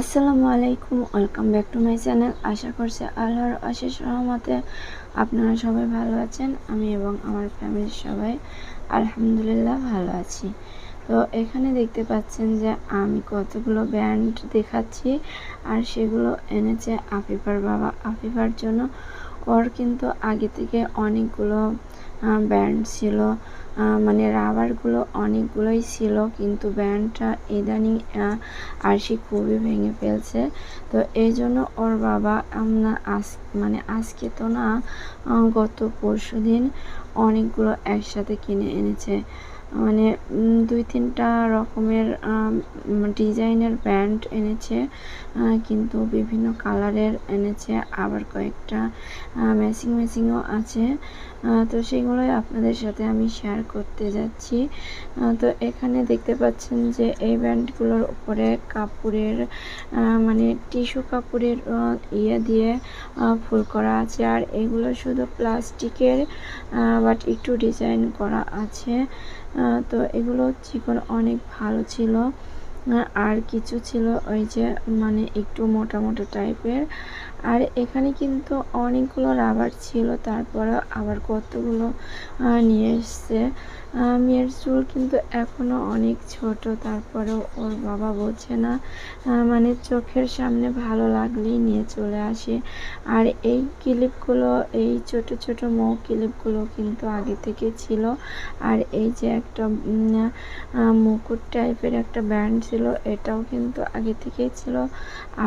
আসসালামু আলাইকুম, welcome back to my channel. আশা করছি আল্লাহর অশেষ রহমতে আপনারা সবাই ভালো আছেন, আমি এবং আমার ফ্যামিলির সবাই আলহামদুলিল্লাহ ভালো আছি। তো এখানে দেখতে পাচ্ছেন যে আমি কতগুলো ব্যান্ড দেখাচ্ছি, আর সেগুলো এনেছে আফিফার বাবা। আফিফার জন্য ওর কিন্তু আগে থেকে অনেকগুলো ব্যান্ড ছিল। মানে রাবারগুলো অনেকগুলোই ছিল, কিন্তু ব্যান্ডটা ইদানিং আরশি খুবই ভেঙে ফেলছে। তো এই জন্য ওর বাবা আমরা আজ মানে আজকে তো না গত পরশু দিন অনেকগুলো একসাথে কিনে এনেছে। মানে দুই তিনটা রকমের ডিজাইনের ব্যান্ড এনেছে কিন্তু বিভিন্ন কালারের এনেছে, আবার কয়েকটা ম্যাচিং ম্যাচিংও আছে। তো সেগুলোই আপনাদের সাথে আমি শেয়ার করতে যাচ্ছি। তো এখানে দেখতে পাচ্ছেন যে, এই ব্যান্ডগুলোর উপরে কাপড়ের মানে টিস্যু কাপড়ের ইয়ে দিয়ে ফুল করা আছে, আর এগুলো শুধু প্লাস্টিকের বাট একটু ডিজাইন করা আছে। তো এগুলো চিকন অনেক ভালো ছিল। আর কিছু ছিল ওই যে মানে একটু মোটা মোটা টাইপের আর এখানে কিন্তু অনেকগুলো রাবার ছিল তারপরে আবার কতগুলো নিয়ে এসছে। মেয়ের চুল কিন্তু এখনও অনেক ছোট, তারপরেও ওর বাবা বোঝে না মানে চোখের সামনে ভালো লাগলেই নিয়ে চলে আসে। আর এই ক্লিপগুলো, এই ছোট ছোট মৌ ক্লিপগুলো কিন্তু আগে থেকে ছিল। আর এই যে একটা মুকুট টাইপের একটা ব্যান্ড ছিল, এটাও কিন্তু আগে থেকেই ছিল।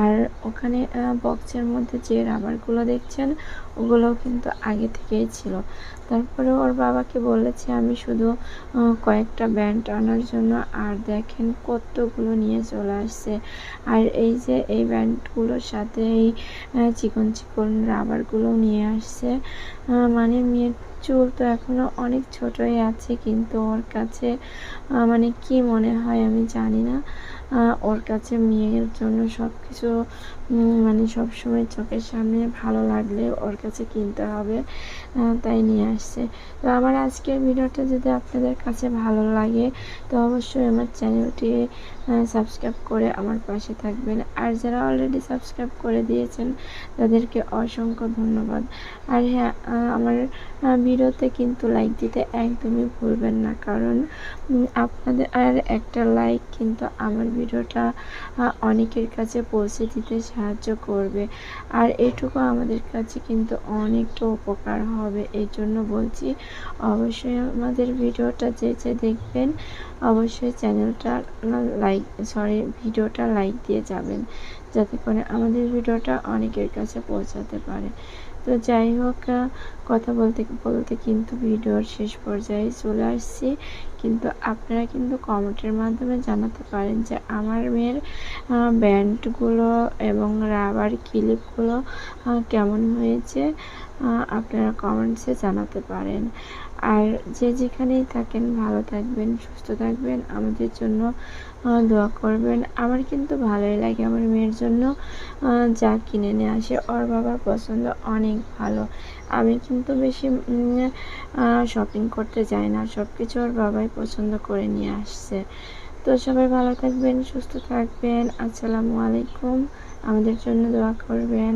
আর ওখানে বক্সের মধ্যে যে রাবারগুলো দেখছেন ওগুলোও কিন্তু আগে থেকেই ছিল। তারপরে ওর বাবাকে বলেছে, আমি শুধু কয়েকটা ব্যান্ড আনার জন্য, আর দেখেন কতগুলো নিয়ে চলে আসছে। আর এই যে, এই ব্যান্ডগুলোর সাথে এই চিকন চিকন রাবারগুলো নিয়ে আসছে। মানে মেয়ের চুল তো এখনও অনেক ছোটই আছে, কিন্তু ওর কাছে মানে কি মনে হয় আমি জানি না। ওর কাছে মেয়ের জন্য সব কিছু মানে সবসময় চোখের সামনে ভালো লাগলে ওর কাছে কিনতে হবে। তাই নিয়ে আসছে। তো আমার আজকের ভিডিওটা যদি আপনাদের কাছে ভালো লাগে, তো অবশ্যই আমার চ্যানেলটি সাবস্ক্রাইব করে আমার পাশে থাকবেন। আর যারা অলরেডি সাবস্ক্রাইব করে দিয়েছেন, তাদেরকে অসংখ্য ধন্যবাদ। আর হ্যাঁ আমার ভিডিওতে কিন্তু লাইক দিতে একদমই ভুলবেন না। কারণ আপনাদের, আর একটা লাইক কিন্তু আমার ভিডিওটা অনেকের কাছে পৌঁছে দিতে সাহায্য করবে। আর এটুকু আমাদের কাছে কিন্তু অনেকটা উপকার হবে। এই জন্য বলছি, অবশ্যই আমাদের ভিডিওটা যে যে দেখবেন, অবশ্যই চ্যানেলটা লাইক সরি ভিডিওটা লাইক দিয়ে যাবেন, যাতে করে আমাদের ভিডিওটা অনেকের কাছে পৌঁছাতে পারে। তো যাই হোক কথা বলতে বলতে কিন্তু ভিডিওর শেষ পর্যায়ে চলে আসছি। কিন্তু আপনারা কিন্তু কমেন্টের মাধ্যমে জানাতে পারেন যে আমার মেয়ের ব্যান্ডগুলো এবং রাবার ক্লিপগুলো কেমন হয়েছে আপনারা কমেন্টসে জানাতে পারেন। আর যে যেখানেই থাকেন, ভালো থাকবেন, সুস্থ থাকবেন, আমাদের জন্য দোয়া করবেন। আমার কিন্তু ভালোই লাগে আমার মেয়ের জন্য যা কিনে নিয়ে আসে। ওর বাবার পছন্দ অনেক ভালো। আমি কিন্তু বেশি শপিং করতে যাই না। সব কিছু ওর বাবাই পছন্দ করে নিয়ে আসছে। তো সবাই ভালো থাকবেন, সুস্থ থাকবেন। আসসালামু আলাইকুম। আমাদের জন্য দোয়া করবেন।